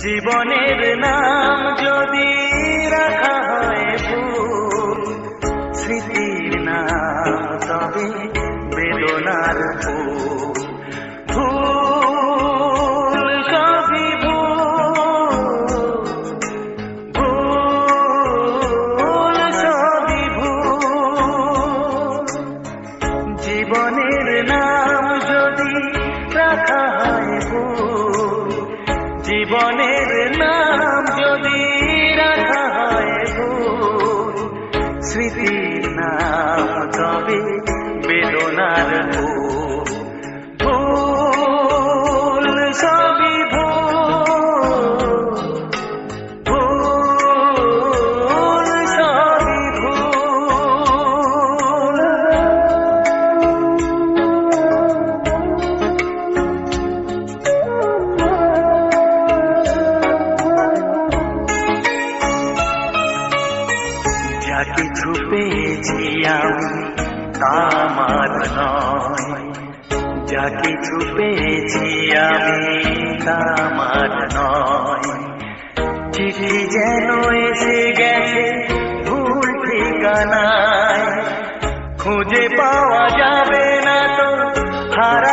জীবনের নাম যদি রাখা হয় ভুল স্মৃতির নাম তবে বেদনার ফুল জীবনের নাম যদি রাখা হয় স্মৃতির নাম তবে বেদনার ভূ কিছু পেয়েছি আমি নয়। যা কিছু আমি নয়। চিঠি যেন এসে গেছে, ভুল ঠিকানায়। খুঁজে পাওয়া যাবে না তো, হারা